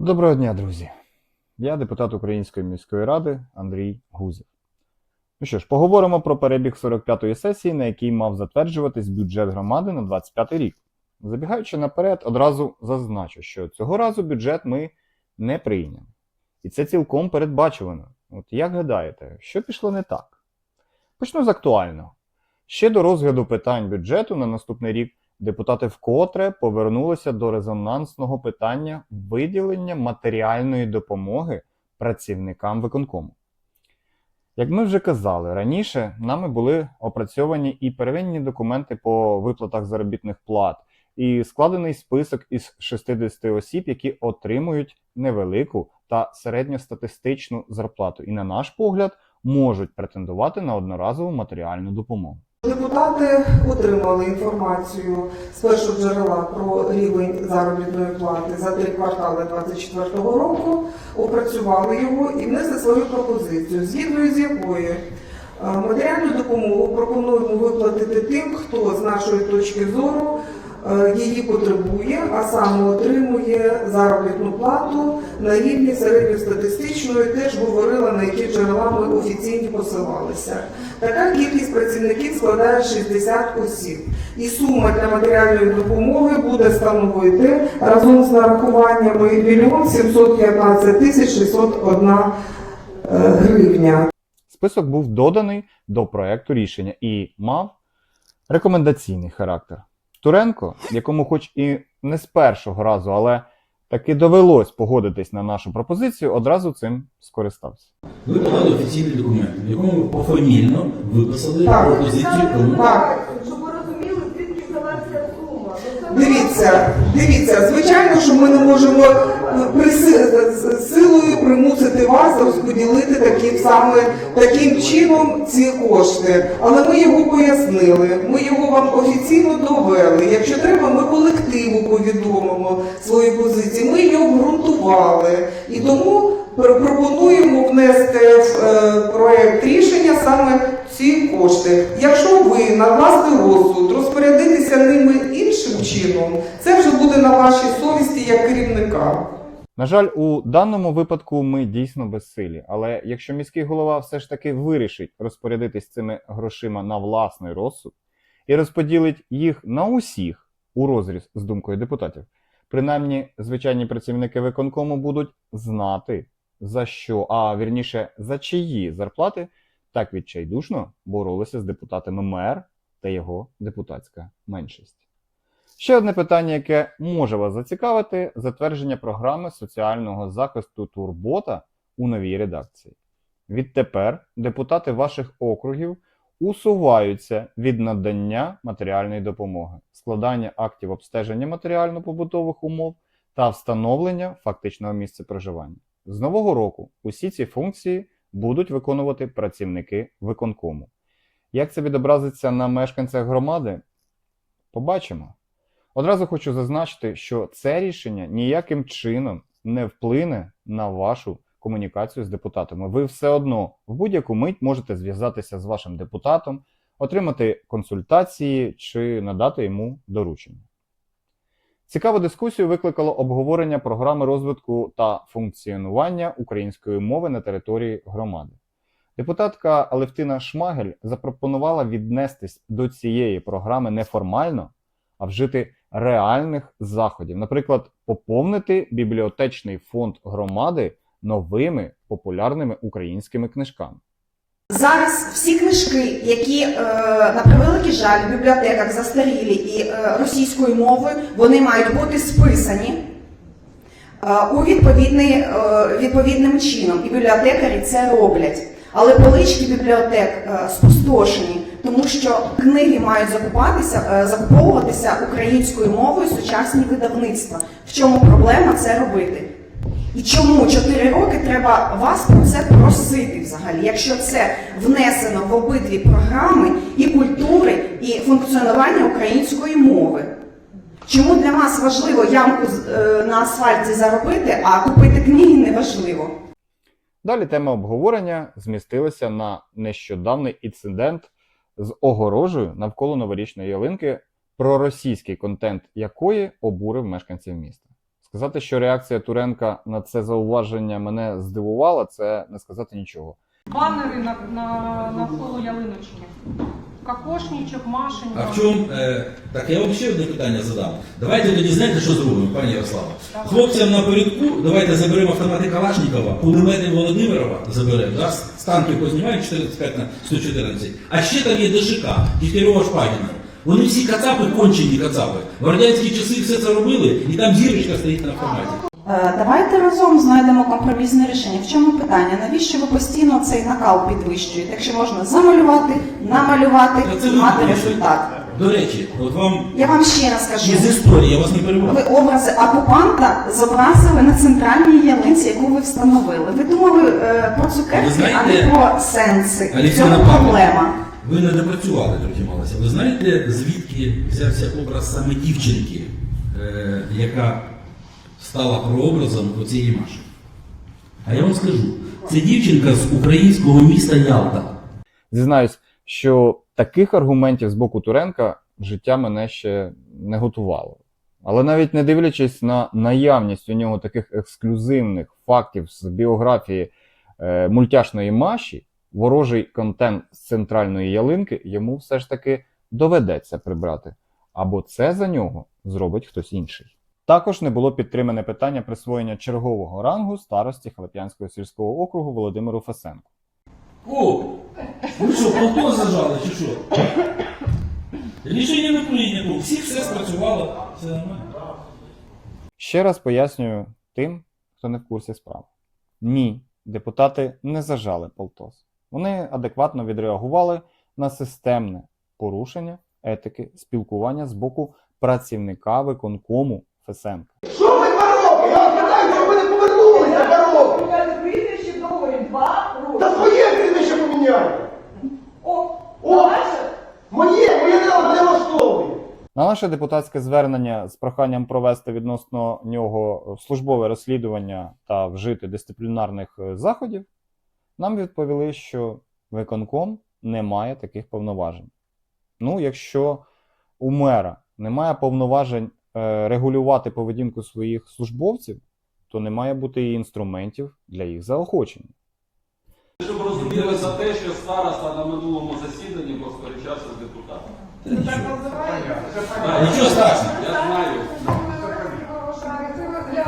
Доброго дня, друзі. Я депутат Української міської ради Андрій Гузів. Ну що ж, поговоримо про перебіг 45-ї сесії, на якій мав затверджуватись бюджет громади на 25 рік. Забігаючи наперед, одразу зазначу, що цього разу бюджет ми не прийняли. І це цілком передбачувано. От як гадаєте, що пішло не так? Почну з актуального. Ще до розгляду питань бюджету на наступний рік депутати вкотре повернулися до резонансного питання виділення матеріальної допомоги працівникам виконкому. Як ми вже казали, раніше нами були опрацьовані і первинні документи по виплатах заробітних плат, і складений список із 60 осіб, які отримують невелику та середньостатистичну зарплату, і, на наш погляд, можуть претендувати на одноразову матеріальну допомогу. Депутати отримали інформацію з першого джерела про рівень заробітної плати за три квартали 2024 року, опрацювали його і внесли свою пропозицію, згідно з якої е, матеріальну допомогу пропонуємо виплатити тим, хто з нашої точки зору її потребує, а саме отримує заробітну плату на рівні середньостатистичної, теж говорила, на які джерела ми офіційні посилалися. Така кількість працівників складає 60 осіб. І сума для матеріальної допомоги буде становити разом з нарахуваннями 1 715 тисяч 601 е, гривня. Список був доданий до проекту рішення і мав рекомендаційний характер. Туренко, якому, хоч і не з першого разу, але таки довелось погодитись на нашу пропозицію, одразу цим скористався. Ви подали офіційний документ, в якому ви пофамільно виписали Так. пропозицію. Так. Щоб ви розуміли, звідки взялася сума. Ну, Дивіться, дивіться, звичайно, що ми не можемо силою примусити вас розподілити таким саме таким чином ці кошти. Але ми його пояснили, ми його вам офіційно довели. Якщо треба, ми колективу повідомимо свої позиції. Ми її обґрунтували. І тому пропонуємо внести в е, проект рішення саме ці кошти. Якщо ви на власний розсуд розпорядитеся ними іншим чином, це вже буде на вашій совісті як керівника. На жаль, у даному випадку ми дійсно безсилі, але якщо міський голова все ж таки вирішить розпорядитись цими грошима на власний розсуд і розподілить їх на усіх у розріз з думкою депутатів, принаймні звичайні працівники виконкому будуть знати за що, а вірніше за чиї зарплати так відчайдушно боролися з депутатами мер та його депутатська меншість. Ще одне питання, яке може вас зацікавити: затвердження програми соціального захисту Турбота у новій редакції. Відтепер депутати ваших округів усуваються від надання матеріальної допомоги, складання актів обстеження матеріально-побутових умов та встановлення фактичного місця проживання. З нового року усі ці функції будуть виконувати працівники виконкому. Як це відобразиться на мешканцях громади? Побачимо. Одразу хочу зазначити, що це рішення ніяким чином не вплине на вашу комунікацію з депутатами. Ви все одно в будь-яку мить можете зв'язатися з вашим депутатом, отримати консультації чи надати йому доручення. Цікаву дискусію викликало обговорення програми розвитку та функціонування української мови на території громади. Депутатка Алевтина Шмагель запропонувала віднестись до цієї програми не формально, а вжити реальних заходів. Наприклад, поповнити бібліотечний фонд громади новими популярними українськими книжками. Зараз всі книжки, які е, на превеликий жаль в бібліотеках застарілі і е, російською мовою, вони мають бути списані е, у відповідний, відповідним чином. І бібліотекарі це роблять. Але полички бібліотек спустошені, тому що книги мають закупатися, закуповуватися українською мовою сучасні видавництва. В чому проблема це робити? І чому 4 роки треба вас про це просити взагалі, якщо це внесено в обидві програми і культури, і функціонування української мови? Чому для вас важливо ямку е, на асфальті заробити, а купити книги не важливо? Далі тема обговорення змістилася на нещодавний інцидент з огорожею навколо новорічної ялинки, проросійський контент якої обурив мешканців міста. Сказати, що реакція Туренка на це зауваження мене здивувала, це не сказати нічого. Банери на, на, навколо ялиночки. Кокошничок, машенька. А в чому. Е, так я вам ще одне питання задам. Давайте тоді знаєте, що зробимо, пані Ярослава? Хлопцям напередку давайте заберемо автомати Калашникова, кулемети Володимирова заберемо, да? з танків познімають 45 на 114. А ще там є ДШК, Дігтярьова Шпагіна. Вони всі кацапи, кончені кацапи. В радянські часи все це робили, і там зірочка стоїть на автоматі. Е, Давайте разом знайдемо компромісне рішення. В чому питання? Навіщо ви постійно цей накал підвищуєте? Якщо можна замалювати, намалювати Та це і мати результат. До речі, от вам Я вам ще раз кажу. із історії, я вас не перебував. Ви образи окупанта зобразили на центральній ялинці, яку ви встановили. Ви думали е, про Ви цукерки, знаєте, а не про сенси. В цьому проблема. Ви не допрацювали трохи малося. Ви знаєте, звідки взявся образ саме дівчинки, е, яка стала прообразом оцієї Маші? А я вам скажу, це дівчинка з українського міста Ялта. Зізнаюсь, що таких аргументів з боку Туренка життя мене ще не готувало. Але навіть не дивлячись на наявність у нього таких ексклюзивних фактів з біографії е, мультяшної Маші, ворожий контент з центральної ялинки йому все ж таки доведеться прибрати. Або це за нього зробить хтось інший. Також не було підтримане питання присвоєння чергового рангу старості Халеп'янського сільського округу Володимиру Фесенку. О! Ви що, полтон зажали чи що? Рішення не прийнято, всі все спрацювало, все нормально. Ще раз пояснюю тим, хто не в курсі справ. Ні, депутати не зажали полтос. Вони адекватно відреагували на системне порушення етики спілкування з боку працівника виконкому Фесенка. Що ви два роки? Я питаю, що ви не повернулися два роки? Прізвище доволі два роки. Та своє прізвище поміняйте. О, О! Моє, моє не, не влаштовує. На наше депутатське звернення з проханням провести відносно нього службове розслідування та вжити дисциплінарних е, заходів, нам відповіли, що виконком не має таких повноважень. Ну, якщо у мера немає повноважень е, регулювати поведінку своїх службовців, то не має бути і інструментів для їх заохочення. Щоб розуміли за те, що староста на минулому засіданні посперечався з депутатом. Нічого страшного. Я знаю.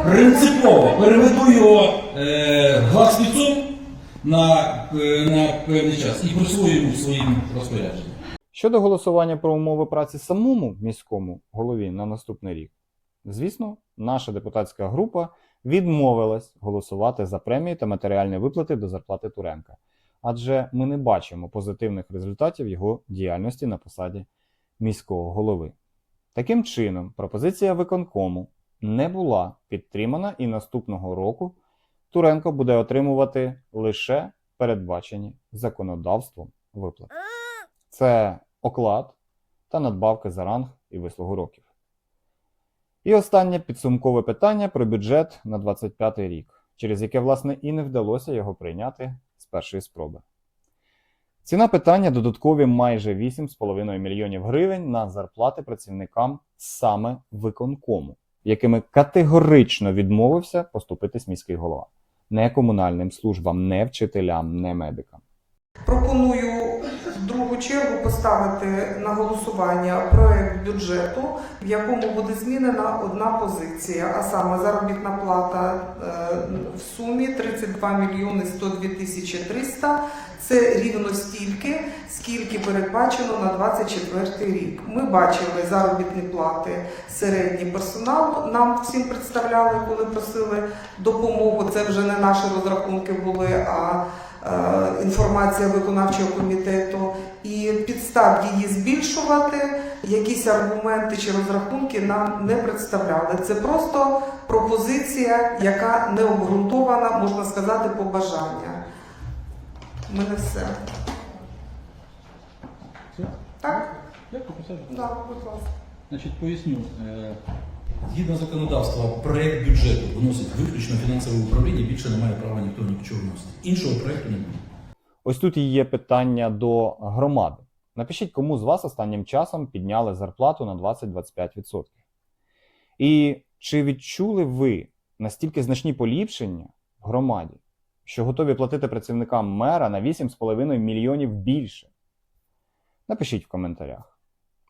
Принципово переведу його е, главспецом на, е, на певний час і присвою йому своїм розпорядженням. Щодо голосування про умови праці самому міському голові на наступний рік, звісно, наша депутатська група відмовилась голосувати за премії та матеріальні виплати до зарплати Туренка, адже ми не бачимо позитивних результатів його діяльності на посаді міського голови. Таким чином, пропозиція виконкому не була підтримана, і наступного року Туренко буде отримувати лише передбачені законодавством виплати це оклад та надбавки за ранг і вислугу років. І останнє підсумкове питання про бюджет на 25 рік, через яке, власне, і не вдалося його прийняти з першої спроби. Ціна питання додаткові майже 8,5 мільйонів гривень на зарплати працівникам саме виконкому, якими категорично відмовився поступитись міський голова. Не комунальним службам, не вчителям, не медикам. Пропоную в другу чергу поставити на голосування проект бюджету, в якому буде змінена одна позиція, а саме заробітна плата е, в сумі 32 мільйони 102 тисячі 300. Це рівно стільки, скільки передбачено на 24 рік. Ми бачили заробітні плати середній персоналу. Нам всім представляли, коли просили допомогу. Це вже не наші розрахунки були, а е, інформація виконавчого комітету. І підстав її збільшувати, якісь аргументи чи розрахунки нам не представляли. Це просто пропозиція, яка не обґрунтована, можна сказати, по бажання. У мене все. Так? Да, будь ласка. Значить, поясню. Е, Згідно законодавства, проект бюджету вносить виключно фінансове управління, більше не має права ніхто нічого вносити. Іншого проекту не буде. Ось тут і є питання до громади. Напишіть, кому з вас останнім часом підняли зарплату на 20-25%. І Чи відчули ви настільки значні поліпшення в громаді, що готові платити працівникам мера на 8,5 мільйонів більше? Напишіть в коментарях.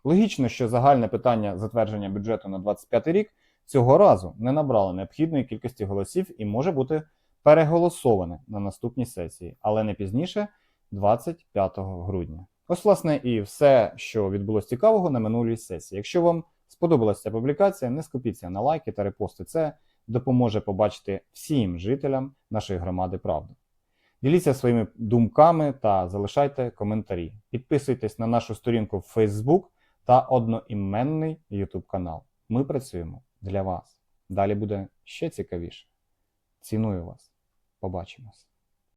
Логічно, що загальне питання затвердження бюджету на 25 рік цього разу не набрало необхідної кількості голосів і може бути переголосоване на наступній сесії, але не пізніше 25 грудня. Ось, власне, і все, що відбулося цікавого на минулій сесії. Якщо вам сподобалася ця публікація, не скупіться на лайки та репости. Це допоможе побачити всім жителям нашої громади правду. Діліться своїми думками та залишайте коментарі. Підписуйтесь на нашу сторінку в Facebook та одноіменний YouTube канал. Ми працюємо для вас. Далі буде ще цікавіше. Ціную вас. Побачимось.